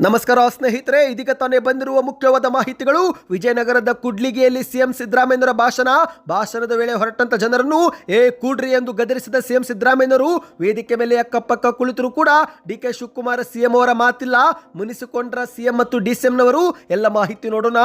ನಮಸ್ಕಾರ ಸ್ನೇಹಿತರೆ, ಇದೀಗ ತಾನೇ ಬಂದಿರುವ ಮುಖ್ಯವಾದ ಮಾಹಿತಿಗಳು. ವಿಜಯನಗರದ ಕುಡ್ಲಿಗೆಯಲ್ಲಿ ಸಿಎಂ ಸಿದ್ದರಾಮಯ್ಯರ ಭಾಷಣ. ಭಾಷಣದ ವೇಳೆ ಹೊರಟಂತ ಜನರನ್ನು, ಏ ಕೂಡ್ರಿ ಎಂದು ಗದರಿಸಿದ ಸಿಎಂ ಸಿದ್ದರಾಮಯ್ಯರು ವೇದಿಕೆ ಮೇಲೆ ಅಕ್ಕಪಕ್ಕ ಕುಳಿತರು ಕೂಡ ಡಿ ಕೆ ಶಿವಕುಮಾರ್ ಸಿಎಂ ಅವರ ಮಾತಿಲ್ಲ. ಮುನಿಸಿಕೊಂಡ್ರ ಸಿಎಂ ಮತ್ತು ಡಿಸಿಎಂನವರು ಎಲ್ಲ ಮಾಹಿತಿ ನೋಡೋಣ.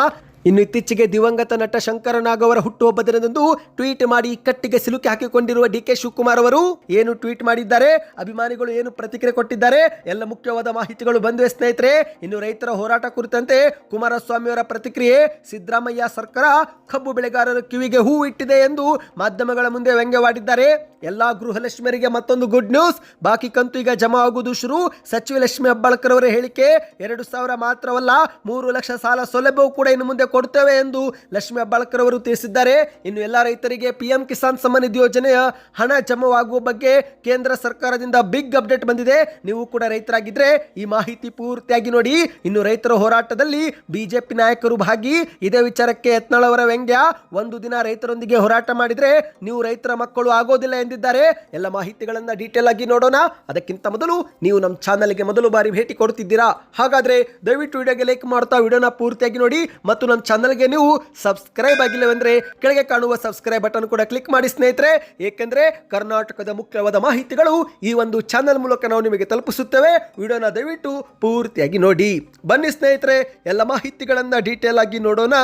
ಇನ್ನು ಇತ್ತೀಚೆಗೆ ದಿವಂಗತ ನಟ ಶಂಕರನಾಗ್ ಅವರ ಹುಟ್ಟುಹಬ್ಬ ದಿನದಂದು ಟ್ವೀಟ್ ಮಾಡಿ ಇಕ್ಕಟ್ಟಿಗೆ ಸಿಲುಕಿ ಹಾಕಿಕೊಂಡಿರುವ ಡಿ ಕೆ ಶಿವಕುಮಾರ್ ಅವರು. ಏನು ಟ್ವೀಟ್ ಮಾಡಿದ್ದಾರೆ? ಅಭಿಮಾನಿಗಳು ಏನು ಪ್ರತಿಕ್ರಿಯೆ ಕೊಟ್ಟಿದ್ದಾರೆ? ಎಲ್ಲ ಮುಖ್ಯವಾದ ಮಾಹಿತಿಗಳು ಬಂದಿವೆ ಸ್ನೇಹಿತರೆ. ಇನ್ನು ರೈತರ ಹೋರಾಟ ಕುರಿತಂತೆ ಕುಮಾರಸ್ವಾಮಿ ಅವರ ಪ್ರತಿಕ್ರಿಯೆ, ಸಿದ್ದರಾಮಯ್ಯ ಸರ್ಕಾರ ಕಬ್ಬು ಬೆಳೆಗಾರರ ಕಿವಿಗೆ ಹೂ ಇಟ್ಟಿದೆ ಎಂದು ಮಾಧ್ಯಮಗಳ ಮುಂದೆ ವ್ಯಂಗ್ಯವಾಡಿದ್ದಾರೆ. ಎಲ್ಲಾ ಗೃಹಲಕ್ಷ್ಮಿಯರಿಗೆ ಮತ್ತೊಂದು ಗುಡ್ ನ್ಯೂಸ್ ಬಾಕಿ ಕಂತು ಈಗ ಜಮಾ ಆಗುವುದು ಶುರು. ಸಚಿವ ಲಕ್ಷ್ಮಿ ಹೆಬ್ಬಾಳ್ಕರ್ ಅವರ ಹೇಳಿಕೆ, ಎರಡು ಸಾವಿರ ಮಾತ್ರವಲ್ಲ, ಮೂರು ಲಕ್ಷ ಸಾಲ ಸೌಲಭ್ಯವೂ ಕೂಡ ಇನ್ನು ಮುಂದೆ ಕೊಡುತ್ತೇವೆ ಎಂದು ಲಕ್ಷ್ಮಿ ಹೆಬ್ಬಾಳ್ಕರ್ ಅವರು ತಿಳಿಸಿದ್ದಾರೆ. ಇನ್ನು ಎಲ್ಲ ರೈತರಿಗೆ ಪಿಎಂ ಕಿಸಾನ್ ಸಮ್ಮಾನ್ ನಿಧಿ ಯೋಜನೆಯ ಹಣ ಜಮವಾಗುವ ಬಗ್ಗೆ ಕೇಂದ್ರ ಸರ್ಕಾರದಿಂದ ಬಿಗ್ ಅಪ್ಡೇಟ್ ಬಂದಿದೆ. ನೀವು ಕೂಡ ರೈತರಾಗಿದ್ರೆ ಈ ಮಾಹಿತಿ ಪೂರ್ತಿಯಾಗಿ ನೋಡಿ. ಇನ್ನು ರೈತರ ಹೋರಾಟದಲ್ಲಿ ಬಿಜೆಪಿ ನಾಯಕರು ಭಾಗಿ. ಇದೇ ವಿಚಾರಕ್ಕೆ ಯತ್ನಾಳ್ ಅವರ ವ್ಯಂಗ್ಯ. ಒಂದು ದಿನ ರೈತರೊಂದಿಗೆ ಹೋರಾಟ ಮಾಡಿದ್ರೆ ನೀವು ರೈತರ ಮಕ್ಕಳು ಆಗೋದಿಲ್ಲ ಎಂದಿದ್ದಾರೆ. ಎಲ್ಲ ಮಾಹಿತಿಗಳನ್ನ ಡೀಟೇಲ್ ಆಗಿ ನೋಡೋಣ. ಅದಕ್ಕಿಂತ ಮೊದಲು ನೀವು ನಮ್ಮ ಚಾನಲ್ಗೆ ಮೊದಲು ಬಾರಿ ಭೇಟಿ ಕೊಡ್ತಿದ್ದೀರಾ? ಹಾಗಾದ್ರೆ ದಯವಿಟ್ಟು ವಿಡಿಯೋಗೆ ಲೈಕ್ ಮಾಡ್ತಾ ವಿಡಿಯೋನ ಪೂರ್ತಿಯಾಗಿ ನೋಡಿ. ಮತ್ತು ನಮ್ಮ ಚಾನಲ್ಗೆ ನೀವು ಸಬ್ಸ್ಕ್ರೈಬ್ ಆಗಿಲ್ಲವೆಂದ್ರೆ ಕೆಳಗೆ ಕಾಣುವ ಸಬ್ಸ್ಕ್ರೈಬ್ ಬಟನ್ ಕೂಡ ಕ್ಲಿಕ್ ಮಾಡಿ ಸ್ನೇಹಿತರೆ. ಏಕೆಂದ್ರೆ ಕರ್ನಾಟಕದ ಮುಖ್ಯವಾದ ಮಾಹಿತಿಗಳು ಈ ಒಂದು ಚಾನಲ್ ಮೂಲಕ ನಾವು ನಿಮಗೆ ತಲುಪಿಸುತ್ತೇವೆ. ವಿಡಿಯೋನ ದಯವಿಟ್ಟು ಪೂರ್ತಿಯಾಗಿ ನೋಡಿ. ಬನ್ನಿ ಸ್ನೇಹಿತರೆ, ಎಲ್ಲ ಮಾಹಿತಿಗಳನ್ನ ಡೀಟೇಲ್ ಆಗಿ ನೋಡೋಣ.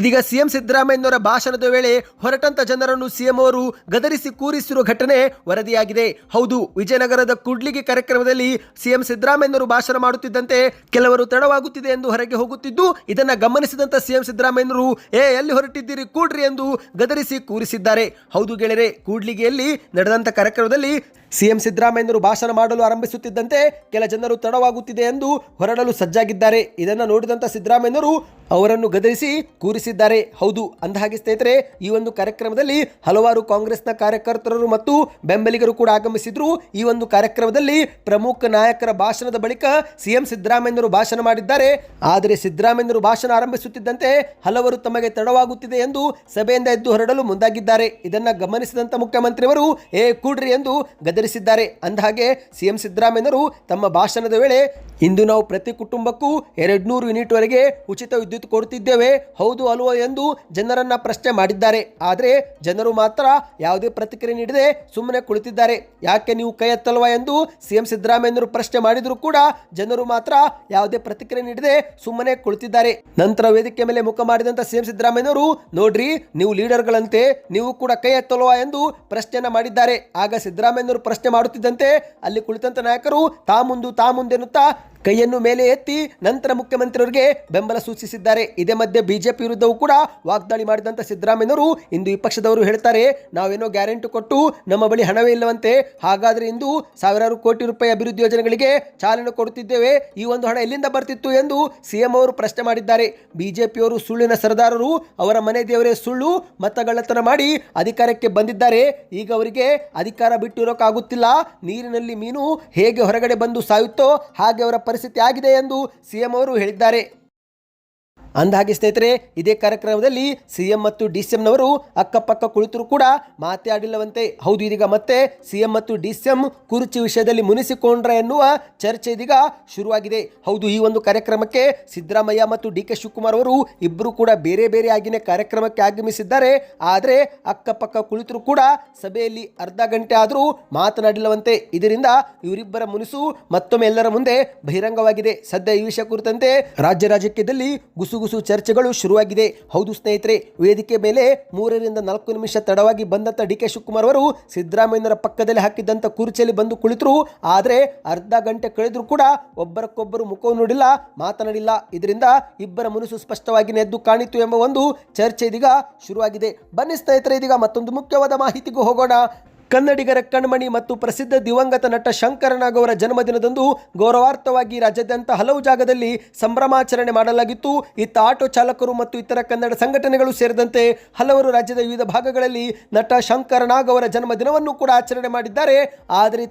ಇದೀಗ ಸಿಎಂ ಸಿದ್ದರಾಮಯ್ಯನವರ ಭಾಷಣದ ವೇಳೆ ಹೊರಟಂತ ಜನರನ್ನು ಸಿಎಂ ಅವರು ಗದರಿಸಿ ಕೂರಿಸಿರುವ ಘಟನೆ ವರದಿಯಾಗಿದೆ. ಹೌದು, ವಿಜಯನಗರದ ಕುಡ್ಲಿಗೆ ಕಾರ್ಯಕ್ರಮದಲ್ಲಿ ಸಿಎಂ ಸಿದ್ದರಾಮಯ್ಯನವರು ಭಾಷಣ ಮಾಡುತ್ತಿದ್ದಂತೆ ಕೆಲವರು ತಡವಾಗುತ್ತಿದೆ ಎಂದು ಹೊರಗೆ ಹೋಗುತ್ತಿದ್ದು, ಇದನ್ನ ಗಮನಿಸಿದಂತ ಸಿಎಂ ಸಿದ್ದರಾಮಯ್ಯನವರು ಏ ಎಲ್ಲಿ ಹೊರಟಿದ್ದೀರಿ? ಕೂಡ್ರಿ ಎಂದು ಗದರಿಸಿ ಕೂರಿಸಿದ್ದಾರೆ. ಹೌದು ಗೆಳೆಯರೆ ಕೂಡ್ಲಿಗೆಯಲ್ಲಿ ನಡೆದಂತ ಕಾರ್ಯಕ್ರಮದಲ್ಲಿ ಸಿಎಂ ಸಿದ್ದರಾಮಯ್ಯನವರು ಭಾಷಣ ಮಾಡಲು ಆರಂಭಿಸುತ್ತಿದ್ದಂತೆ ಕೆಲ ಜನರು ತಡವಾಗುತ್ತಿದೆ ಎಂದು ಹೊರಡಲು ಸಜ್ಜಾಗಿದ್ದಾರೆ. ಇದನ್ನು ನೋಡಿದಂತ ಸಿದ್ದರಾಮಯ್ಯನವರು ಅವರನ್ನು ಗದರಿಸಿ ಕೂರಿಸಿದ್ದಾರೆ. ಹೌದು ಅಂದಹಾಗೆ ಸ್ನೇಹಿತರೆ, ಈ ಒಂದು ಕಾರ್ಯಕ್ರಮದಲ್ಲಿ ಹಲವಾರು ಕಾಂಗ್ರೆಸ್ನ ಕಾರ್ಯಕರ್ತರು ಮತ್ತು ಬೆಂಬಲಿಗರು ಕೂಡ ಆಗಮಿಸಿದ್ರು. ಈ ಒಂದು ಕಾರ್ಯಕ್ರಮದಲ್ಲಿ ಪ್ರಮುಖ ನಾಯಕರ ಭಾಷಣದ ಬಳಿಕ ಸಿಎಂ ಸಿದ್ದರಾಮಯ್ಯನವರು ಭಾಷಣ ಮಾಡಿದ್ದಾರೆ. ಆದರೆ ಸಿದ್ದರಾಮಯ್ಯನವರು ಭಾಷಣ ಆರಂಭಿಸುತ್ತಿದ್ದಂತೆ ಹಲವರು ತಮಗೆ ತಡವಾಗುತ್ತಿದೆ ಎಂದು ಸಭೆಯಿಂದ ಎದ್ದು ಹೊರಡಲು ಮುಂದಾಗಿದ್ದಾರೆ. ಇದನ್ನ ಗಮನಿಸಿದಂತ ಮುಖ್ಯಮಂತ್ರಿಯವರು, ಏ, ಕೂಡ್ರಿ ಎಂದು ಗದರಿಸಿದ್ದಾರೆ ಅಂದಹಾಗೆ, ಸಿಎಂ ಸಿದ್ದರಾಮಯ್ಯನವರು ತಮ್ಮ ಭಾಷಣದ ವೇಳೆ, ಇಂದು ನಾವು ಪ್ರತಿ ಕುಟುಂಬಕ್ಕೂ ಎರಡು ನೂರು ಯೂನಿಟ್ ವರೆಗೆ ಉಚಿತ ವಿದ್ಯುತ್ ಕೊಡುತ್ತಿದ್ದೇವೆ. ಹೌದು ಅಲ್ವೋ ಎಂದು ಜನರನ್ನ ಪ್ರಶ್ನೆ ಮಾಡಿದ್ದಾರೆ. ಆದರೆ, ಜನರು ಮಾತ್ರ ಯಾವುದೇ ಪ್ರತಿಕ್ರಿಯೆ ನೀಡದೆ ಸುಮ್ಮನೆ ಕುಳಿತಿದ್ದಾರೆ. ಯಾಕೆ ನೀವು ಕೈ ಎತ್ತಲ್ವಾ ಎಂದು ಸಿಎಂ ಸಿದ್ದರಾಮಯ್ಯನವರು ಪ್ರಶ್ನೆ ಮಾಡಿದರೂ ಕೂಡ, ಜನರು ಮಾತ್ರ ಯಾವುದೇ ಪ್ರತಿಕ್ರಿಯೆ ನೀಡದೆ ಸುಮ್ಮನೆ ಕುಳಿತಿದ್ದಾರೆ. ನಂತರ ವೇದಿಕೆ ಮೇಲೆ ಮುಖ ಮಾಡಿದಂತ ಸಿಎಂ ಸಿದ್ದರಾಮಯ್ಯನವರು, ನೋಡ್ರಿ, ನೀವು ಲೀಡರ್ಗಳಂತೆ ನೀವು ಕೂಡ ಕೈ ಎತ್ತಲ್ವಾ ಎಂದು ಪ್ರಶ್ನೆಯನ್ನು ಮಾಡಿದ್ದಾರೆ. ಆಗ ಸಿದ್ದರಾಮಯ್ಯನವರು ಪ್ರಶ್ನೆ ಮಾಡುತ್ತಿದ್ದಂತೆ ಅಲ್ಲಿ ಕುಳಿತಂತ ನಾಯಕರು ತಾ ಮುಂದು ತಾ ಮುಂದೆನ್ನುತ್ತಾ ಕೈಯನ್ನು ಮೇಲೆ ಎತ್ತಿ ನಂತರ ಮುಖ್ಯಮಂತ್ರಿಯವರಿಗೆ ಬೆಂಬಲ ಸೂಚಿಸಿದ್ದಾರೆ. ಇದೇ ಮಧ್ಯೆ ಬಿಜೆಪಿ ವಿರುದ್ಧವೂ ಕೂಡ ವಾಗ್ದಾಳಿ ಮಾಡಿದಂಥ ಸಿದ್ದರಾಮಯ್ಯನವರು ಇಂದು ಈ ಪಕ್ಷದವರು ಹೇಳ್ತಾರೆ, ನಾವೇನೋ ಗ್ಯಾರಂಟಿ ಕೊಟ್ಟು ನಮ್ಮ ಬಳಿ ಹಣವೇ ಇಲ್ಲವಂತೆ. ಹಾಗಾದರೆ ಇಂದು ಸಾವಿರಾರು ಕೋಟಿ ರೂಪಾಯಿ ಅಭಿವೃದ್ಧಿ ಯೋಜನೆಗಳಿಗೆ ಚಾಲನೆ ಕೊಡುತ್ತಿದ್ದೇವೆ. ಈ ಒಂದು ಹಣ ಎಲ್ಲಿಂದ ಬರ್ತಿತ್ತು ಎಂದು ಸಿಎಂ ಅವರು ಪ್ರಶ್ನೆ ಮಾಡಿದ್ದಾರೆ. ಬಿಜೆಪಿಯವರು ಸುಳ್ಳಿನ ಸರದಾರರು, ಅವರ ಮನೆ ದೇವರೇ ಸುಳ್ಳು ಮತಗಳ್ಳತನ ಮಾಡಿ ಅಧಿಕಾರಕ್ಕೆ ಬಂದಿದ್ದಾರೆ. ಈಗ ಅವರಿಗೆ ಅಧಿಕಾರ ಬಿಟ್ಟಿರೋಕ್ಕಾಗುತ್ತಿಲ್ಲ. ನೀರಿನಲ್ಲಿ ಮೀನು ಹೇಗೆ ಹೊರಗಡೆ ಬಂದು ಸಾಯುತ್ತೋ ಹಾಗೆ ಅವರ ಪರಿಸ್ಥಿತಿ ಆಗಿದೆ ಎಂದು ಸಿಎಂ ಅವರು ಹೇಳಿದ್ದಾರೆ. ಅಂದಹಾಗೆ ಸ್ನೇಹಿತರೆ, ಇದೇ ಕಾರ್ಯಕ್ರಮದಲ್ಲಿ ಸಿಎಂ ಮತ್ತು ಡಿಸಿಎಂನವರು ಅಕ್ಕಪಕ್ಕ ಕುಳಿತರೂ ಕೂಡ ಮಾತಾಡಿಲ್ಲವಂತೆ ಹೌದು ಇದೀಗ ಮತ್ತೆ ಸಿಎಂ ಮತ್ತು ಡಿಸಿಎಂ ಕುರ್ಚಿ ವಿಷಯದಲ್ಲಿ ಮುನಿಸಿಕೊಂಡ್ರೆ ಎನ್ನುವ ಚರ್ಚೆ ಇದೀಗ ಶುರುವಾಗಿದೆ. ಹೌದು, ಈ ಒಂದು ಕಾರ್ಯಕ್ರಮಕ್ಕೆ ಸಿದ್ದರಾಮಯ್ಯ ಮತ್ತು ಡಿ ಕೆ ಶಿವಕುಮಾರ್ ಅವರು ಇಬ್ಬರು ಕೂಡ ಬೇರೆ ಬೇರೆ ಆಗಿನೇ ಕಾರ್ಯಕ್ರಮಕ್ಕೆ ಆಗಮಿಸಿದ್ದಾರೆ. ಆದರೆ ಅಕ್ಕಪಕ್ಕ ಕುಳಿತರೂ ಕೂಡ ಸಭೆಯಲ್ಲಿ ಅರ್ಧ ಗಂಟೆ ಆದರೂ ಮಾತನಾಡಿಲ್ಲವಂತೆ. ಇದರಿಂದ ಇವರಿಬ್ಬರ ಮುನಿಸು ಮತ್ತೊಮ್ಮೆ ಎಲ್ಲರ ಮುಂದೆ ಬಹಿರಂಗವಾಗಿದೆ. ಸದ್ಯ ಈ ವಿಷಯ ಕುರಿತಂತೆ ರಾಜ್ಯ ರಾಜಕೀಯದಲ್ಲಿ ಗುಸುಗುಸು ಚರ್ಚೆಗಳು ಶುರುವಾಗಿದೆ. ಹೌದು ಸ್ನೇಹಿತರೆ, ವೇದಿಕೆ ಮೇಲೆ ಮೂರರಿಂದ ನಾಲ್ಕು ನಿಮಿಷ ತಡವಾಗಿ ಬಂದಂತ ಡಿ ಕೆ ಶಿವಕುಮಾರ್ ಅವರು ಸಿದ್ದರಾಮಯ್ಯನವರ ಪಕ್ಕದಲ್ಲಿ ಹಾಕಿದ್ದಂಥ ಕುರ್ಚಿಯಲ್ಲಿ ಬಂದು ಕುಳಿತರು. ಆದರೆ ಅರ್ಧ ಗಂಟೆ ಕಳೆದರೂ ಕೂಡ ಒಬ್ಬರಕ್ಕೊಬ್ಬರು ಮುಖ ನೋಡಿಲ್ಲ, ಮಾತನಾಡಿಲ್ಲ. ಇದರಿಂದ ಇಬ್ಬರ ಮನಸ್ಸು ಸ್ಪಷ್ಟವಾಗಿ ನೆದ್ದು ಕಾಣಿತು ಎಂಬ ಒಂದು ಚರ್ಚೆ ಇದೀಗ ಶುರುವಾಗಿದೆ. ಬನ್ನಿ ಸ್ನೇಹಿತರೆ, ಇದೀಗ ಮತ್ತೊಂದು ಮುಖ್ಯವಾದ ಮಾಹಿತಿಗೂ ಹೋಗೋಣ. ಕನ್ನಡಿಗರ ಕಣ್ಮಣಿ ಮತ್ತು ಪ್ರಸಿದ್ಧ ದಿವಂಗತ ನಟ ಶಂಕರನಾಗ್ ಅವರ ಜನ್ಮದಿನದಂದು ಗೌರವಾರ್ಥವಾಗಿ ರಾಜ್ಯಾದ್ಯಂತ ಹಲವು ಜಾಗದಲ್ಲಿ ಸಂಭ್ರಮಾಚರಣೆ ಮಾಡಲಾಗಿತ್ತು. ಇತ್ತ ಆಟೋ ಚಾಲಕರು ಮತ್ತು ಇತರ ಕನ್ನಡ ಸಂಘಟನೆಗಳು ಸೇರಿದಂತೆ ಹಲವರು ರಾಜ್ಯದ ವಿವಿಧ ಭಾಗಗಳಲ್ಲಿ ನಟ ಶಂಕರನಾಗ್ ಅವರ ಜನ್ಮದಿನವನ್ನು ಕೂಡ ಆಚರಣೆ ಮಾಡಿದ್ದಾರೆ. ಆದರೆ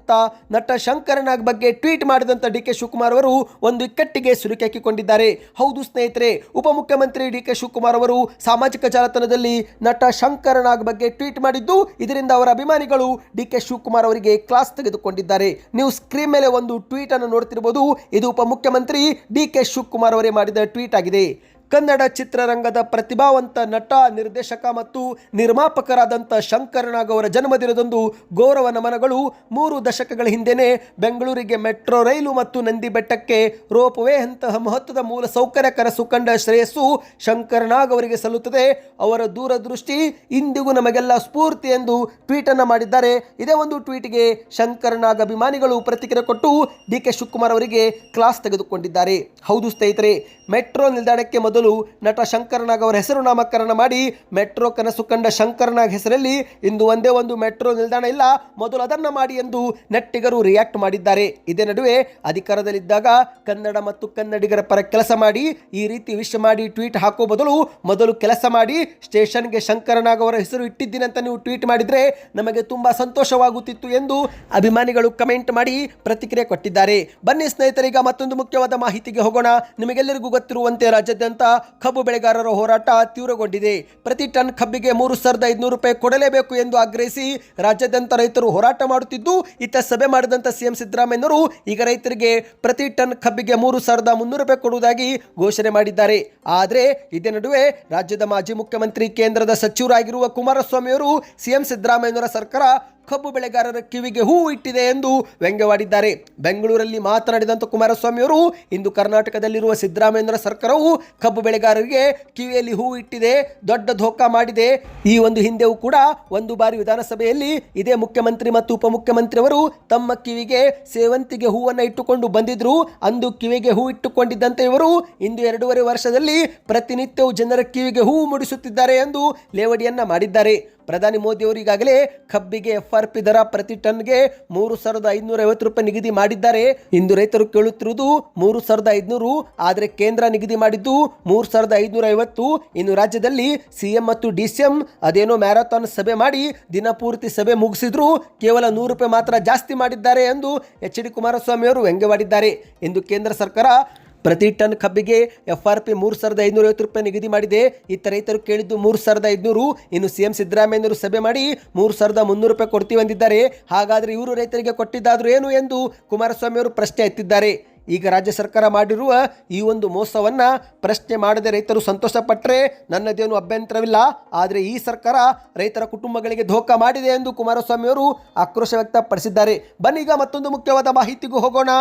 ನಟ ಶಂಕರನಾಗ್ ಬಗ್ಗೆ ಟ್ವೀಟ್ ಮಾಡಿದಂಥ ಡಿ ಕೆ ಶಿವಕುಮಾರ್ ಅವರು ಒಂದು ಇಕ್ಕಟ್ಟಿಗೆ ಸಿಲುಕಿಹಾಕಿಕೊಂಡಿದ್ದಾರೆ ಹೌದು ಸ್ನೇಹಿತರೆ, ಉಪಮುಖ್ಯಮಂತ್ರಿ ಡಿ ಕೆ ಶಿವಕುಮಾರ್ ಅವರು ಸಾಮಾಜಿಕ ಜಾಲತಾಣದಲ್ಲಿ ನಟ ಶಂಕರನಾಗ್ ಬಗ್ಗೆ ಟ್ವೀಟ್ ಮಾಡಿದ್ದು, ಇದರಿಂದ ಅವರ ಅಭಿಮಾನಿಗಳು ಡಿ ಕೆ ಶಿವಕುಮಾರ್ ಅವರಿಗೆ ಕ್ಲಾಸ್ ತೆಗೆದುಕೊಂಡಿದ್ದಾರೆ. ನೀವು ಸ್ಕ್ರೀನ್ ಮೇಲೆ ಒಂದು ಟ್ವೀಟ್ ಅನ್ನು ನೋಡ್ತಿರಬಹುದು ಇದು ಉಪಮುಖ್ಯಮಂತ್ರಿ ಡಿ ಕೆ ಶಿವಕುಮಾರ್ ಅವರೇ ಮಾಡಿದ ಟ್ವೀಟ್ ಆಗಿದೆ. ಕನ್ನಡ ಚಿತ್ರರಂಗದ ಪ್ರತಿಭಾವಂತ ನಟ, ನಿರ್ದೇಶಕ ಮತ್ತು ನಿರ್ಮಾಪಕರಾದಂಥ ಶಂಕರನಾಗ್ ಅವರ ಜನ್ಮದಿನದಂದು ಗೌರವ ನಮನಗಳು. ಮೂರು ದಶಕಗಳ ಹಿಂದೆನೆ ಬೆಂಗಳೂರಿಗೆ ಮೆಟ್ರೋ, ರೈಲು ಮತ್ತು ನಂದಿ ಬೆಟ್ಟಕ್ಕೆ ರೋಪ್ ವೇ ಅಂತಹ ಮಹತ್ವದ ಮೂಲ ಸೌಕರ್ಯ ಕನಸು ಕಂಡ ಶ್ರೇಯಸ್ಸು ಶಂಕರನಾಗ್ ಅವರಿಗೆ ಸಲ್ಲುತ್ತದೆ. ಅವರ ದೂರದೃಷ್ಟಿ ಇಂದಿಗೂ ನಮಗೆಲ್ಲ ಸ್ಫೂರ್ತಿ ಎಂದು ಟ್ವೀಟ್ ಅನ್ನು ಮಾಡಿದ್ದಾರೆ. ಇದೇ ಒಂದು ಟ್ವೀಟ್ಗೆ ಶಂಕರನಾಗ್ ಅಭಿಮಾನಿಗಳು ಪ್ರತಿಕ್ರಿಯೆ ಕೊಟ್ಟು ಡಿ ಕೆ ಶಿವಕುಮಾರ್ ಅವರಿಗೆ ಕ್ಲಾಸ್ ತೆಗೆದುಕೊಂಡಿದ್ದಾರೆ. ಹೌದು ಸ್ನೇಹಿತರೆ, ಮೆಟ್ರೋ ನಿಲ್ದಾಣಕ್ಕೆ ಮೊದಲು ನಟ ಶಂಕರನಾಗ್ ಅವರ ಹೆಸರು ನಾಮಕರಣ ಮಾಡಿ ಮೆಟ್ರೋ ಕನಸು ಕಂಡ ಶಂಕರನಾಗ್ ಹೆಸರಲ್ಲಿ ಇಂದು ಒಂದೇ ಒಂದು ಮೆಟ್ರೋ ನಿಲ್ದಾಣ ಇಲ್ಲ, ಮೊದಲು ಅದನ್ನ ಮಾಡಿ ಎಂದು ನೆಟ್ಟಿಗರು ರಿಯಾಕ್ಟ್ ಮಾಡಿದ್ದಾರೆ. ಇದೇ ನಡುವೆ ಅಧಿಕಾರದಲ್ಲಿದ್ದಾಗ ಕನ್ನಡ ಮತ್ತು ಕನ್ನಡಿಗರ ಪರ ಕೆಲಸ ಮಾಡಿ, ಈ ರೀತಿ ವಿಶ್ ಮಾಡಿ ಟ್ವೀಟ್ ಹಾಕೋ ಬದಲು ಮೊದಲು ಕೆಲಸ ಮಾಡಿ, ಸ್ಟೇಷನ್ಗೆ ಶಂಕರನಾಗ್ ಅವರ ಹೆಸರು ಇಟ್ಟಿದ್ದೀನಂತ ನೀವು ಟ್ವೀಟ್ ಮಾಡಿದ್ರೆ ನಮಗೆ ತುಂಬಾ ಸಂತೋಷವಾಗುತ್ತಿತ್ತು ಎಂದು ಅಭಿಮಾನಿಗಳು ಕಮೆಂಟ್ ಮಾಡಿ ಪ್ರತಿಕ್ರಿಯೆ ಕೊಟ್ಟಿದ್ದಾರೆ. ಬನ್ನಿ ಸ್ನೇಹಿತರೀಗ ಮತ್ತೊಂದು ಮುಖ್ಯವಾದ ಮಾಹಿತಿಗೆ ಹೋಗೋಣ. ನಿಮಗೆಲ್ಲರಿಗೂ ಗೊತ್ತಿರುವಂತೆ ರಾಜ್ಯಾದ್ಯಂತ ಕಬ್ಬು ಬೆಳೆಗಾರರ ಹೋರಾಟ ತೀವ್ರಗೊಂಡಿದೆ. ಪ್ರತಿ ಟನ್ ಕಬ್ಬಿಗೆ ಮೂರು ಸಾವಿರದ ಐದುನೂರು ರೂಪಾಯಿ ಕೊಡಲೇಬೇಕು ಎಂದು ಆಗ್ರಹಿಸಿ ರಾಜ್ಯಾದ್ಯಂತ ರೈತರು ಹೋರಾಟ ಮಾಡುತ್ತಿದ್ದು, ಇತ್ತ ಸಭೆ ಮಾಡಿದಂಥ ಸಿಎಂ ಸಿದ್ದರಾಮಯ್ಯನವರು ಈಗ ರೈತರಿಗೆ ಪ್ರತಿ ಟನ್ ಕಬ್ಬಿಗೆ ಮೂರು ಸಾವಿರದ ಮುನ್ನೂರು ರೂಪಾಯಿ ಕೊಡುವುದಾಗಿ ಘೋಷಣೆ ಮಾಡಿದ್ದಾರೆ. ಆದರೆ ಇದೇ ನಡುವೆ ರಾಜ್ಯದ ಮಾಜಿ ಮುಖ್ಯಮಂತ್ರಿ ಕೇಂದ್ರದ ಸಚಿವರಾಗಿರುವ ಕುಮಾರಸ್ವಾಮಿಯವರು ಸಿಎಂ ಸಿದ್ದರಾಮಯ್ಯನವರ ಸರ್ಕಾರ ಕಬ್ಬು ಬೆಳೆಗಾರರ ಕಿವಿಗೆ ಹೂ ಇಟ್ಟಿದೆ ಎಂದು ವ್ಯಂಗ್ಯವಾಡಿದ್ದಾರೆ. ಬೆಂಗಳೂರಲ್ಲಿ ಮಾತನಾಡಿದಂಥ ಕುಮಾರಸ್ವಾಮಿ ಅವರು ಇಂದು ಕರ್ನಾಟಕದಲ್ಲಿರುವ ಸಿದ್ದರಾಮೇಂದ್ರ ಸರ್ಕಾರವು ಕಬ್ಬು ಬೆಳೆಗಾರರಿಗೆ ಕಿವಿಯಲ್ಲಿ ಹೂ ಇಟ್ಟಿದೆ, ದೊಡ್ಡ ಧೋಕಾ ಮಾಡಿದೆ. ಈ ಒಂದು ಹಿಂದೆಯೂ ಕೂಡ ಒಂದು ಬಾರಿ ವಿಧಾನಸಭೆಯಲ್ಲಿ ಇದೇ ಮುಖ್ಯಮಂತ್ರಿ ಮತ್ತು ಉಪಮುಖ್ಯಮಂತ್ರಿಯವರು ತಮ್ಮ ಕಿವಿಗೆ ಸೇವಂತಿಗೆ ಹೂವನ್ನು ಇಟ್ಟುಕೊಂಡು ಬಂದಿದ್ರು. ಅಂದು ಕಿವಿಗೆ ಹೂ ಇಟ್ಟುಕೊಂಡಿದ್ದಂತೆ ಇವರು, ಇಂದು ಎರಡೂವರೆ ವರ್ಷದಲ್ಲಿ ಪ್ರತಿನಿತ್ಯವೂ ಜನರ ಕಿವಿಗೆ ಹೂವು ಮುಡಿಸುತ್ತಿದ್ದಾರೆ ಎಂದು ಲೇವಡಿಯನ್ನ ಮಾಡಿದ್ದಾರೆ. ಪ್ರಧಾನಿ ಮೋದಿ ಅವರು ಈಗಾಗಲೇ ಕಬ್ಬಿಗೆ ಎಫ್ ಆರ್ ಪಿ ದರ ಪ್ರತಿ ಟನ್ಗೆ ಮೂರು ಸಾವಿರದ ಐದುನೂರ ಐವತ್ತು ರೂಪಾಯಿ ನಿಗದಿ ಮಾಡಿದ್ದಾರೆ. ಇಂದು ರೈತರು ಕೇಳುತ್ತಿರುವುದು ಮೂರು ಸಾವಿರದ ಐದುನೂರು, ಆದರೆ ಕೇಂದ್ರ ನಿಗದಿ ಮಾಡಿದ್ದು ಮೂರು ಸಾವಿರದ ಐದುನೂರ ಐವತ್ತು. ಇನ್ನು ರಾಜ್ಯದಲ್ಲಿ ಸಿಎಂ ಮತ್ತು ಡಿ ಸಿ ಎಂ ಅದೇನೋ ಮ್ಯಾರಥಾನ್ ಸಭೆ ಮಾಡಿ ದಿನಪೂರ್ತಿ ಸಭೆ ಮುಗಿಸಿದ್ರು ಕೇವಲ ನೂರು ರೂಪಾಯಿ ಮಾತ್ರ ಜಾಸ್ತಿ ಮಾಡಿದ್ದಾರೆ ಎಂದು ಎಚ್ ಡಿ ಕುಮಾರಸ್ವಾಮಿ ಅವರು ವ್ಯಂಗ್ಯವಾಡಿದ್ದಾರೆ. ಎಂದು ಕೇಂದ್ರ ಸರ್ಕಾರ ಪ್ರತಿ ಟನ್ ಕಬ್ಬಿಗೆ ಎಫ್ ಆರ್ ಪಿ ಮೂರು ಸಾವಿರದ ಐದುನೂರ ಐವತ್ತು ರೂಪಾಯಿ ನಿಗದಿ ಮಾಡಿದೆ. ಇತ್ತ ರೈತರು ಕೇಳಿದ್ದು ಮೂರು ಸಾವಿರದ ಐದುನೂರು ಇನ್ನು ಸಿ ಎಂ ಸಿದ್ದರಾಮಯ್ಯನವರು ಸಭೆ ಮಾಡಿ ಮೂರು ಸಾವಿರದ ಮುನ್ನೂರು ರೂಪಾಯಿ ಕೊಡ್ತೀವಿ ಅಂದಿದ್ದಾರೆ. ಹಾಗಾದರೆ ಇವರು ರೈತರಿಗೆ ಕೊಟ್ಟಿದ್ದಾದರೂ ಏನು ಎಂದು ಕುಮಾರಸ್ವಾಮಿ ಅವರು ಪ್ರಶ್ನೆ ಎತ್ತಿದ್ದಾರೆ. ಈಗ ರಾಜ್ಯ ಸರ್ಕಾರ ಮಾಡಿರುವ ಈ ಒಂದು ಮೋಸವನ್ನು ಪ್ರಶ್ನೆ ಮಾಡದೆ ರೈತರು ಸಂತೋಷಪಟ್ಟರೆ ನನ್ನದೇನು ಅಭ್ಯಂತರವಿಲ್ಲ. ಆದರೆ ಈ ಸರ್ಕಾರ ರೈತರ ಕುಟುಂಬಗಳಿಗೆ ಧೋಕ ಮಾಡಿದೆ ಎಂದು ಕುಮಾರಸ್ವಾಮಿಯವರು ಆಕ್ರೋಶ ವ್ಯಕ್ತಪಡಿಸಿದ್ದಾರೆ. ಬನ್ನೀಗ ಮತ್ತೊಂದು ಮುಖ್ಯವಾದ ಮಾಹಿತಿಗೂ ಹೋಗೋಣ.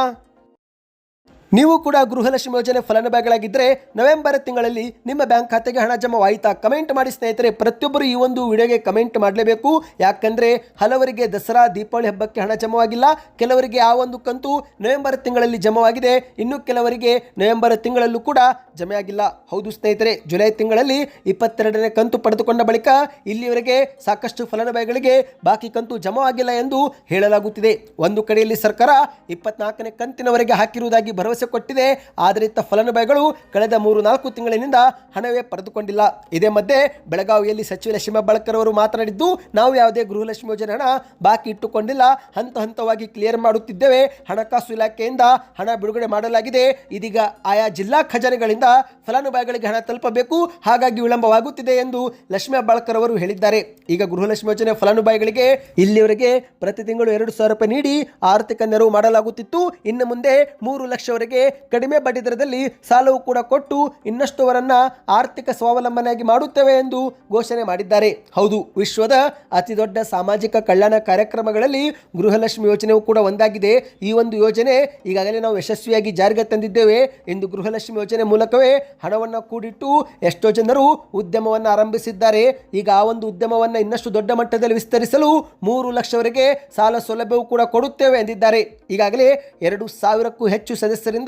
ನೀವು ಕೂಡ ಗೃಹಲಕ್ಷ್ಮಿ ಯೋಜನೆ ಫಲಾನುಭವಿಗಳಾಗಿದ್ದರೆ ನವೆಂಬರ್ ತಿಂಗಳಲ್ಲಿ ನಿಮ್ಮ ಬ್ಯಾಂಕ್ ಖಾತೆಗೆ ಹಣ ಜಮಾವಾಯಿತಾ ಕಮೆಂಟ್ ಮಾಡಿ ಸ್ನೇಹಿತರೆ, ಪ್ರತಿಯೊಬ್ಬರು ಈ ಒಂದು ವಿಡಿಯೋಗೆ ಕಮೆಂಟ್ ಮಾಡಲೇಬೇಕು. ಯಾಕಂದರೆ ಹಲವರಿಗೆ ದಸರಾ, ದೀಪಾವಳಿ ಹಬ್ಬಕ್ಕೆ ಹಣ ಜಮವಾಗಿಲ್ಲ. ಕೆಲವರಿಗೆ ಆ ಒಂದು ಕಂತು ನವೆಂಬರ್ ತಿಂಗಳಲ್ಲಿ ಜಮವಾಗಿದೆ. ಇನ್ನು ಕೆಲವರಿಗೆ ನವೆಂಬರ್ ತಿಂಗಳಲ್ಲೂ ಕೂಡ ಜಮೆಯಾಗಿಲ್ಲ. ಹೌದು ಸ್ನೇಹಿತರೆ, ಜುಲೈ ತಿಂಗಳಲ್ಲಿ ಇಪ್ಪತ್ತೆರಡನೇ ಕಂತು ಪಡೆದುಕೊಂಡ ಬಳಿಕ ಇಲ್ಲಿವರೆಗೆ ಸಾಕಷ್ಟು ಫಲಾನುಭವಿಗಳಿಗೆ ಬಾಕಿ ಕಂತು ಜಮವಾಗಿಲ್ಲ ಎಂದು ಹೇಳಲಾಗುತ್ತಿದೆ. ಒಂದು ಕಡೆಯಲ್ಲಿ ಸರ್ಕಾರ ಇಪ್ಪತ್ನಾಲ್ಕನೇ ಕಂತಿನವರೆಗೆ ಹಾಕಿರುವುದಾಗಿ ಭರವಸೆ ಕೊಟ್ಟಿದೆ. ಆದರೆ ಇತ್ತ ಫಲಾನುಭವಿಗಳು ಕಳೆದ ಮೂರು, ನಾಲ್ಕು ತಿಂಗಳಿನಿಂದ ಹಣವೇ ಪಡೆದುಕೊಂಡಿಲ್ಲ. ಇದೇ ಮಧ್ಯೆ ಬೆಳಗಾವಿಯಲ್ಲಿ ಸಚಿವ ಲಕ್ಷ್ಮೀ ಬಳಕರ್ ಅವರು ಮಾತನಾಡಿದ್ದು, ನಾವು ಯಾವುದೇ ಗೃಹಲಕ್ಷ್ಮಿ ಯೋಜನೆ ಹಣ ಬಾಕಿ ಇಟ್ಟುಕೊಂಡಿಲ್ಲ. ಹಂತ ಹಂತವಾಗಿ ಕ್ಲಿಯರ್ ಮಾಡುತ್ತಿದ್ದೇವೆ. ಹಣಕಾಸು ಇಲಾಖೆಯಿಂದ ಹಣ ಬಿಡುಗಡೆ ಮಾಡಲಾಗಿದೆ. ಇದೀಗ ಆಯಾ ಜಿಲ್ಲಾ ಖಜಾನೆಗಳಿಂದ ಫಲಾನುಭವಿಗಳಿಗೆ ಹಣ ತಲುಪಬೇಕು. ಹಾಗಾಗಿ ವಿಳಂಬವಾಗುತ್ತಿದೆ ಎಂದು ಲಕ್ಷ್ಮೀ ಬಳಕರ್ ಅವರು ಹೇಳಿದ್ದಾರೆ. ಈಗ ಗೃಹಲಕ್ಷ್ಮಿ ಯೋಜನೆ ಫಲಾನುಭವಿಗಳಿಗೆ ಇಲ್ಲಿವರೆಗೆ ಪ್ರತಿ ತಿಂಗಳು ಎರಡು ಸಾವಿರ ರೂಪಾಯಿ ನೀಡಿ ಆರ್ಥಿಕ ನೆರವು ಮಾಡಲಾಗುತ್ತಿತ್ತು. ಇನ್ನು ಮುಂದೆ ಮೂರು ಲಕ್ಷವರೆಗೆ ಕಡಿಮೆ ಬಡ್ಡಿ ದರದಲ್ಲಿ ಸಾಲವು ಕೂಡ ಕೊಟ್ಟು ಇನ್ನಷ್ಟುವರನ್ನ ಆರ್ಥಿಕ ಸ್ವಾವಲಂಬನೆಯಾಗಿ ಮಾಡುತ್ತೇವೆ ಎಂದು ಘೋಷಣೆ ಮಾಡಿದ್ದಾರೆ. ಹೌದು, ವಿಶ್ವದ ಅತಿ ದೊಡ್ಡ ಸಾಮಾಜಿಕ ಕಲ್ಯಾಣ ಕಾರ್ಯಕ್ರಮಗಳಲ್ಲಿ ಗೃಹಲಕ್ಷ್ಮಿ ಯೋಜನೆಯೂ ಕೂಡ ಒಂದಾಗಿದೆ. ಈ ಒಂದು ಯೋಜನೆ ಈಗಾಗಲೇ ನಾವು ಯಶಸ್ವಿಯಾಗಿ ಜಾರಿಗೆ ತಂದಿದ್ದೇವೆ ಎಂದು ಗೃಹಲಕ್ಷ್ಮಿ ಯೋಜನೆ ಮೂಲಕವೇ ಹಣವನ್ನು ಕೂಡಿಟ್ಟು ಎಷ್ಟೋ ಜನರು ಉದ್ಯಮವನ್ನು ಆರಂಭಿಸಿದ್ದಾರೆ. ಈಗ ಆ ಒಂದು ಉದ್ಯಮವನ್ನು ಇನ್ನಷ್ಟು ದೊಡ್ಡ ಮಟ್ಟದಲ್ಲಿ ವಿಸ್ತರಿಸಲು ಮೂರು ಲಕ್ಷವರೆಗೆ ಸಾಲ ಸೌಲಭ್ಯವೂ ಕೂಡ ಕೊಡುತ್ತೇವೆ ಎಂದಿದ್ದಾರೆ. ಈಗಾಗಲೇ ಎರಡು ಸಾವಿರಕ್ಕೂ ಹೆಚ್ಚು ಸದಸ್ಯರಿಂದ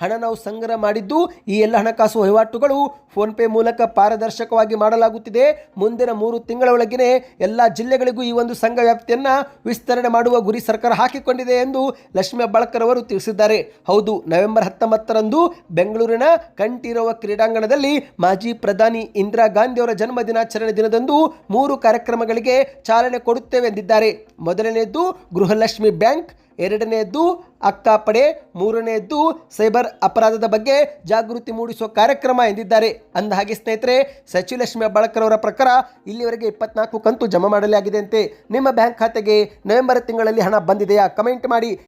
ಹಣ ನಾವು ಸಂಗ್ರಹ ಮಾಡಿದ್ದು, ಈ ಎಲ್ಲ ಹಣಕಾಸು ವಹಿವಾಟುಗಳು ಫೋನ್ಪೇ ಮೂಲಕ ಪಾರದರ್ಶಕವಾಗಿ ಮಾಡಲಾಗುತ್ತಿದೆ. ಮುಂದಿನ ಮೂರು ತಿಂಗಳ ಒಳಗಿನೇ ಎಲ್ಲ ಜಿಲ್ಲೆಗಳಿಗೂ ಈ ಒಂದು ಸಂಘ ವ್ಯಾಪ್ತಿಯನ್ನು ವಿಸ್ತರಣೆ ಮಾಡುವ ಗುರಿ ಸರ್ಕಾರ ಹಾಕಿಕೊಂಡಿದೆ ಎಂದು ಲಕ್ಷ್ಮೀ ಅಬ್ಬಾಳ್ಕರ್ ಅವರು ತಿಳಿಸಿದ್ದಾರೆ. ಹೌದು, ನವೆಂಬರ್ ಹತ್ತೊಂಬತ್ತರಂದು ಬೆಂಗಳೂರಿನ ಕಂಠೀರವ ಕ್ರೀಡಾಂಗಣದಲ್ಲಿ ಮಾಜಿ ಪ್ರಧಾನಿ ಇಂದಿರಾ ಗಾಂಧಿ ಅವರ ಜನ್ಮ ದಿನಾಚರಣೆ ದಿನದಂದು ಮೂರು ಕಾರ್ಯಕ್ರಮಗಳಿಗೆ ಚಾಲನೆ ಕೊಡುತ್ತೇವೆ ಎಂದಿದ್ದಾರೆ. ಮೊದಲನೆಯದು ಗೃಹಲಕ್ಷ್ಮಿ ಬ್ಯಾಂಕ್ ಎರಡನೆಯದ್ದು ಅಕ್ಕಾಪಡೆ ಮೂರನೆಯದ್ದು ಸೈಬರ್ ಅಪರಾಧದ ಬಗ್ಗೆ ಜಾಗೃತಿ ಮೂಡಿಸುವ ಕಾರ್ಯಕ್ರಮ ಎಂದಿದ್ದಾರೆ. ಅಂದ ಹಾಗೆ ಸ್ನೇಹಿತರೆ, ಸಚಿವಲಕ್ಷ್ಮಿ ಬಳಕರ್ ಅವರ ಪ್ರಕಾರ ಇಲ್ಲಿವರೆಗೆ ಇಪ್ಪತ್ನಾಲ್ಕು ಕಂತು ಜಮಾ ಮಾಡಲಾಗಿದೆಯಂತೆ. ನಿಮ್ಮ ಬ್ಯಾಂಕ್ ಖಾತೆಗೆ ನವೆಂಬರ್ ತಿಂಗಳಲ್ಲಿ ಹಣ ಬಂದಿದೆಯಾ? ಕಮೆಂಟ್ ಮಾಡಿ.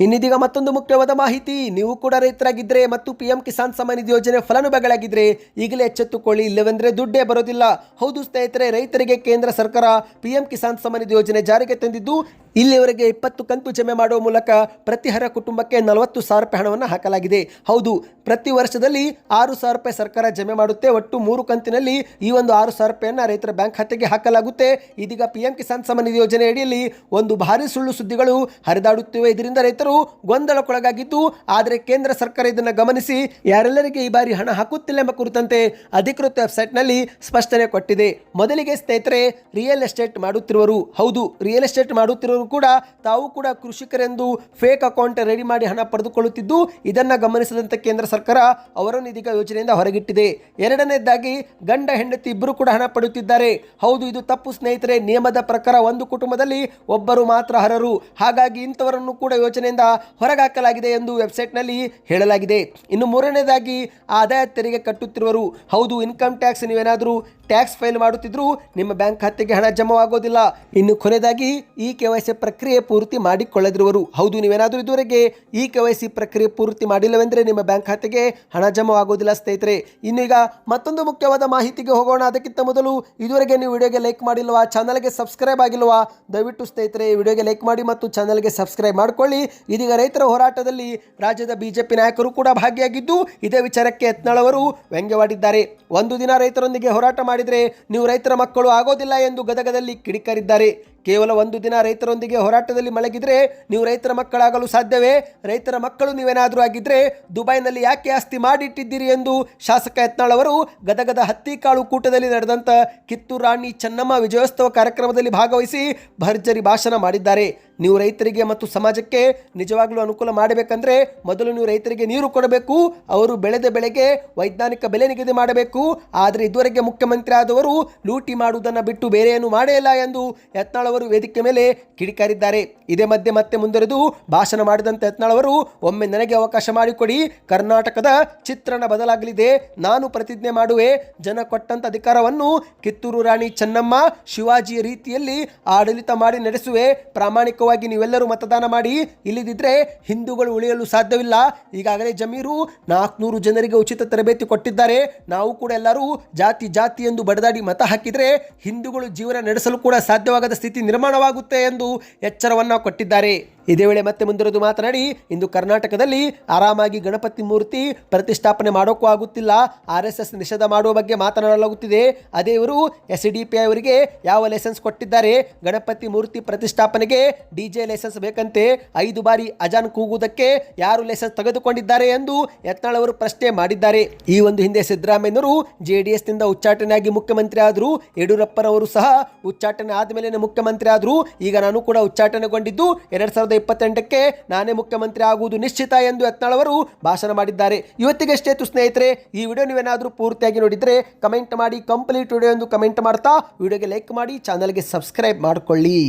ಇನ್ನಿದೀಗ ಮತ್ತೊಂದು ಮುಖ್ಯವಾದ ಮಾಹಿತಿ. ನೀವು ಕೂಡ ರೈತರಾಗಿದ್ದರೆ ಮತ್ತು ಪಿ ಎಂ ಕಿಸಾನ್ ಸಮ್ಮಾನ್ ನಿಧಿ ಯೋಜನೆ ಫಲಾನುಭವಿಗಳಾಗಿದ್ದರೆ ಈಗಲೇ ಎಚ್ಚೆತ್ತುಕೊಳ್ಳಿ. ಇಲ್ಲವೆಂದರೆ ದುಡ್ಡೇ ಬರೋದಿಲ್ಲ. ಹೌದು ಸ್ನೇಹಿತರೆ, ರೈತರಿಗೆ ಕೇಂದ್ರ ಸರ್ಕಾರ ಪಿ ಕಿಸಾನ್ ಸಮ್ಮಾನ್ ಯೋಜನೆ ಜಾರಿಗೆ ತಂದಿದ್ದು ಇಲ್ಲಿಯವರೆಗೆ ಇಪ್ಪತ್ತು ಕಂತು ಜಮೆ ಮಾಡುವ ಮೂಲಕ ಪ್ರತಿಹರ ಕುಟುಂಬಕ್ಕೆ ನಲವತ್ತು ಸಾವಿರ ರೂಪಾಯಿ ಹಣವನ್ನು ಹಾಕಲಾಗಿದೆ. ಹೌದು, ಪ್ರತಿ ವರ್ಷದಲ್ಲಿ ಆರು ಸಾವಿರ ರೂಪಾಯಿ ಸರ್ಕಾರ ಜಮೆ ಮಾಡುತ್ತೆ. ಒಟ್ಟು ಮೂರು ಕಂತಿನಲ್ಲಿ ಈ ಒಂದು ಆರು ಸಾವಿರ ರೂಪಾಯಿಯನ್ನು ರೈತರ ಬ್ಯಾಂಕ್ ಖಾತೆಗೆ ಹಾಕಲಾಗುತ್ತೆ. ಇದೀಗ ಪಿ ಎಂ ಕಿಸಾನ್ ಸಮ್ಮಾನ್ ನಿಧಿ ಯೋಜನೆ ಅಡಿಯಲ್ಲಿ ಒಂದು ಭಾರಿ ಸುಳ್ಳು ಸುದ್ದಿಗಳು ಹರಿದಾಡುತ್ತಿವೆ. ಇದರಿಂದ ರೈತರು ಗೊಂದಲಕ್ಕೊಳಗಾಗಿದ್ದು, ಆದರೆ ಕೇಂದ್ರ ಸರ್ಕಾರ ಇದನ್ನು ಗಮನಿಸಿ ಯಾರೆಲ್ಲರಿಗೆ ಈ ಬಾರಿ ಹಣ ಹಾಕುತ್ತಿಲ್ಲ ಎಂಬ ಕುರಿತಂತೆ ಅಧಿಕೃತ ವೆಬ್ಸೈಟ್ನಲ್ಲಿ ಸ್ಪಷ್ಟನೆ ಕೊಟ್ಟಿದೆ. ಮೊದಲಿಗೆ ಸ್ನೇಹಿತರೆ, ರಿಯಲ್ ಎಸ್ಟೇಟ್ ಮಾಡುತ್ತಿರುವರು. ಹೌದು, ರಿಯಲ್ ಎಸ್ಟೇಟ್ ಮಾಡುತ್ತಿರುವರು ಕೂಡ ತಾವು ಕೂಡ ಕೃಷಿಕರೆಂದು ಫೇಕ್ ಅಕೌಂಟ್ ರೆಡಿ ಮಾಡಿ ಹಣ ಪಡೆದುಕೊಳ್ಳುತ್ತಿದ್ದು, ಇದನ್ನು ಗಮನಿಸಿದಂತೆ ಕೇಂದ್ರ ಸರ್ಕಾರ ಅವರನ್ನು ಇದೀಗ ಯೋಜನೆಯಿಂದ ಹೊರಗಿಟ್ಟಿದೆ. ಎರಡನೇದಾಗಿ, ಗಂಡ, ಹೆಂಡತಿ ಇಬ್ಬರು ಕೂಡ ಹಣ ಪಡೆಯುತ್ತಿದ್ದಾರೆ. ಹೌದು, ಇದು ತಪ್ಪು ಸ್ನೇಹಿತರೆ. ನಿಯಮದ ಪ್ರಕಾರ ಒಂದು ಕುಟುಂಬದಲ್ಲಿ ಒಬ್ಬರು ಮಾತ್ರ ಅರ್ಹರು. ಹಾಗಾಗಿ ಇಂಥವರನ್ನು ಕೂಡ ಯೋಜನೆಯಿಂದ ಹೊರಗಾಕಲಾಗಿದೆ ಎಂದು ವೆಬ್ಸೈಟ್ನಲ್ಲಿ ಹೇಳಲಾಗಿದೆ. ಇನ್ನು ಮೂರನೇದಾಗಿ, ಆದಾಯ ತೆರಿಗೆ ಕಟ್ಟುತ್ತಿರುವರು ಹೌದು, ಇನ್ಕಮ್ ಟ್ಯಾಕ್ಸ್ ನೀವೇನಾದರೂ ಟ್ಯಾಕ್ಸ್ ಫೈಲ್ ಮಾಡುತ್ತಿದ್ರು ನಿಮ್ಮ ಬ್ಯಾಂಕ್ ಖಾತೆಗೆ ಹಣ ಜಮಾವಾಗೋದಿಲ್ಲ. ಇನ್ನು ಕೊನೆಯದಾಗಿ, ಈ ಕೆ ಪ್ರಕ್ರಿಯೆ ಪೂರ್ತಿ ಮಾಡಿಕೊಳ್ಳದಿರುವರು. ಹೌದು, ನೀವೇನಾದರೂ ಇದುವರೆಗೆ ಈ ಕೆ ವೈ ಸಿ ಪ್ರಕ್ರಿಯೆ ಪೂರ್ತಿ ಮಾಡಿಲ್ಲವೆಂದರೆ ನಿಮ್ಮ ಬ್ಯಾಂಕ್ ಖಾತೆಗೆ ಹಣ ಜಮವಾಗುವುದಿಲ್ಲ ಸ್ನೇಹಿತರೆ. ಇನ್ನೀಗ ಮತ್ತೊಂದು ಮುಖ್ಯವಾದ ಮಾಹಿತಿಗೆ ಹೋಗೋಣ. ಅದಕ್ಕಿಂತ ಮೊದಲು ಇದುವರೆಗೆ ನೀವು ವಿಡಿಯೋಗೆ ಲೈಕ್ ಮಾಡಿಲ್ವಾ, ಚಾನಲ್ಗೆ ಸಬ್ಸ್ಕ್ರೈಬ್ ಆಗಿಲ್ವಾ, ದಯವಿಟ್ಟು ಸ್ನೇಹಿತರೆ ವಿಡಿಯೋಗೆ ಲೈಕ್ ಮಾಡಿ ಮತ್ತು ಚಾನಲ್ಗೆ ಸಬ್ಸ್ಕ್ರೈಬ್ ಮಾಡಿಕೊಳ್ಳಿ. ಇದೀಗ ರೈತರ ಹೋರಾಟದಲ್ಲಿ ರಾಜ್ಯದ ಬಿಜೆಪಿ ನಾಯಕರು ಕೂಡ ಭಾಗಿಯಾಗಿದ್ದು, ಇದೇ ವಿಚಾರಕ್ಕೆ ಯತ್ನಾಳವರು ವ್ಯಂಗ್ಯವಾಡಿದ್ದಾರೆ. ಒಂದು ದಿನ ರೈತರೊಂದಿಗೆ ಹೋರಾಟ ಮಾಡಿದರೆ ನೀವು ರೈತರ ಮಕ್ಕಳು ಆಗೋದಿಲ್ಲ ಎಂದು ಗದಗದಲ್ಲಿ ಕಿಡಿಕಾರಿದ್ದಾರೆ. ಕೇವಲ ಒಂದು ದಿನ ರೈತರೊಂದಿಗೆ ಹೋರಾಟದಲ್ಲಿ ಮಲಗಿದ್ರೆ ನೀವು ರೈತರ ಮಕ್ಕಳಾಗಲು ಸಾಧ್ಯವೇ? ರೈತರ ಮಕ್ಕಳು ನೀವೇನಾದರೂ ಆಗಿದ್ರೆ ದುಬೈನಲ್ಲಿ ಯಾಕೆ ಆಸ್ತಿ ಮಾಡಿಟ್ಟಿದ್ದೀರಿ ಎಂದು ಶಾಸಕ ಯತ್ನಾಳ್ ಅವರು ಗದಗದ ಹತ್ತಿಕಾಳು ಕೂಟದಲ್ಲಿ ನಡೆದಂಥ ಕಿತ್ತೂರು ರಾಣಿ ಚೆನ್ನಮ್ಮ ವಿಜಯೋತ್ಸವ ಕಾರ್ಯಕ್ರಮದಲ್ಲಿ ಭಾಗವಹಿಸಿ ಭರ್ಜರಿ ಭಾಷಣ ಮಾಡಿದ್ದಾರೆ. ನೀವು ರೈತರಿಗೆ ಮತ್ತು ಸಮಾಜಕ್ಕೆ ನಿಜವಾಗಲೂ ಅನುಕೂಲ ಮಾಡಬೇಕಂದ್ರೆ ಮೊದಲು ನೀವು ರೈತರಿಗೆ ನೀರು ಕೊಡಬೇಕು, ಅವರು ಬೆಳೆದ ಬೆಳೆಗೆ ವೈಜ್ಞಾನಿಕ ಬೆಲೆ ನಿಗದಿ ಮಾಡಬೇಕು. ಆದರೆ ಇದುವರೆಗೆ ಮುಖ್ಯಮಂತ್ರಿ ಆದವರು ಲೂಟಿ ಮಾಡುವುದನ್ನು ಬಿಟ್ಟು ಬೇರೆ ಮಾಡೇ ಇಲ್ಲ ಎಂದು ಯತ್ನಾಳ್ ಅವರು ವೇದಿಕೆ ಮೇಲೆ ಕಿಡಿಕಾರಿದ್ದಾರೆ. ಇದೇ ಮಧ್ಯೆ ಮತ್ತೆ ಮುಂದುವರೆದು ಭಾಷಣ ಮಾಡಿದಂಥ ಯತ್ನಾಳವರು, ಒಮ್ಮೆ ನನಗೆ ಅವಕಾಶ ಮಾಡಿಕೊಡಿ, ಕರ್ನಾಟಕದ ಚಿತ್ರಣ ಬದಲಾಗಲಿದೆ. ನಾನು ಪ್ರತಿಜ್ಞೆ ಮಾಡುವೆ. ಜನ ಕೊಟ್ಟಂತ ಅಧಿಕಾರವನ್ನು ಕಿತ್ತೂರು ರಾಣಿ ಚೆನ್ನಮ್ಮ ಶಿವಾಜಿಯ ರೀತಿಯಲ್ಲಿ ಆಡಳಿತ ಮಾಡಿ ನಡೆಸುವೆ. ಪ್ರಾಮಾಣಿಕವಾಗಿ ನೀವೆಲ್ಲರೂ ಮತದಾನ ಮಾಡಿ. ಇಲ್ಲದಿದ್ದರೆ ಹಿಂದೂಗಳು ಉಳಿಯಲು ಸಾಧ್ಯವಿಲ್ಲ. ಈಗಾಗಲೇ ಜಮೀರು ನಾಲ್ಕುನೂರು ಜನರಿಗೆ ಉಚಿತ ತರಬೇತಿ ಕೊಟ್ಟಿದ್ದಾರೆ. ನಾವು ಕೂಡ ಎಲ್ಲರೂ ಜಾತಿ ಜಾತಿ ಎಂದು ಬಡದಾಡಿ ಮತ ಹಾಕಿದರೆ ಹಿಂದೂಗಳು ಜೀವನ ನಡೆಸಲು ಕೂಡ ಸಾಧ್ಯವಾಗದ ಸ್ಥಿತಿ ನಿರ್ಮಾಣವಾಗುತ್ತೆ ಎಂದು ಎಚ್ಚರವನ್ನು ಕೊಟ್ಟಿದ್ದಾರೆ. ಇದೇ ವೇಳೆ ಮತ್ತೆ ಮುಂದಿರೋದು ಮಾತನಾಡಿ, ಇಂದು ಕರ್ನಾಟಕದಲ್ಲಿ ಆರಾಮಾಗಿ ಗಣಪತಿ ಮೂರ್ತಿ ಪ್ರತಿಷ್ಠಾಪನೆ ಮಾಡೋಕ್ಕೂ ಆಗುತ್ತಿಲ್ಲ. ಆರ್ ಎಸ್ ಎಸ್ ನಿಷೇಧ ಮಾಡುವ ಬಗ್ಗೆ ಮಾತನಾಡಲಾಗುತ್ತಿದೆ. ಅದೇ ಇವರು ಎಸ್ ಡಿ ಪಿ ಅವರಿಗೆ ಯಾವ ಲೈಸೆನ್ಸ್ ಕೊಟ್ಟಿದ್ದಾರೆ? ಗಣಪತಿ ಮೂರ್ತಿ ಪ್ರತಿಷ್ಠಾಪನೆಗೆ ಡಿ ಜೆ ಲೈಸೆನ್ಸ್ ಬೇಕಂತೆ? ಐದು ಬಾರಿ ಅಜಾನ್ ಕೂಗುವುದಕ್ಕೆ ಯಾರು ಲೈಸೆನ್ಸ್ ತೆಗೆದುಕೊಂಡಿದ್ದಾರೆ ಎಂದು ಯತ್ನಾಳ್ ಅವರು ಪ್ರಶ್ನೆ ಮಾಡಿದ್ದಾರೆ. ಈ ಒಂದು ಹಿಂದೆ ಸಿದ್ದರಾಮಯ್ಯನವರು ಜೆ ಡಿ ಎಸ್ನಿಂದ ಉಚ್ಚಾಟನೆಯಾಗಿ ಮುಖ್ಯಮಂತ್ರಿ ಆದರೂ, ಯಡಿಯೂರಪ್ಪನವರು ಸಹ ಉಚ್ಚಾಟನೆ ಆದಮೇಲೆ ಮುಖ್ಯಮಂತ್ರಿ ಆದರೂ. ಈಗ ನಾನು ಕೂಡ ಉಚ್ಚಾಟನೆಗೊಂಡಿದ್ದು ಎರಡ್ ಸಾವಿರದ ಇಪ್ಪತ್ತೆಂಟಕ್ಕೆ ನಾನೇ ಮುಖ್ಯಮಂತ್ರಿ ಆಗುವುದು ನಿಶ್ಚಿತ ಎಂದು ಯತ್ನಾಳ್ ಅವರು ಭಾಷಣ ಮಾಡಿದ್ದಾರೆ. ಇವತ್ತಿಗೆ ಎಷ್ಟೇತು ಸ್ನೇಹಿತರೆ, ಈ ವಿಡಿಯೋ ನೀವೇನಾದರೂ ಪೂರ್ತಿಯಾಗಿ ನೋಡಿದರೆ ಕಮೆಂಟ್ ಮಾಡಿ, ಕಂಪ್ಲೀಟ್ ವಿಡಿಯೋ ಎಂದು ಕಮೆಂಟ್ ಮಾಡ್ತಾ, ವಿಡಿಯೋಗೆ ಲೈಕ್ ಮಾಡಿ, ಚಾನಲ್ಗೆ ಸಬ್ಸ್ಕ್ರೈಬ್ ಮಾಡಿಕೊಳ್ಳಿ.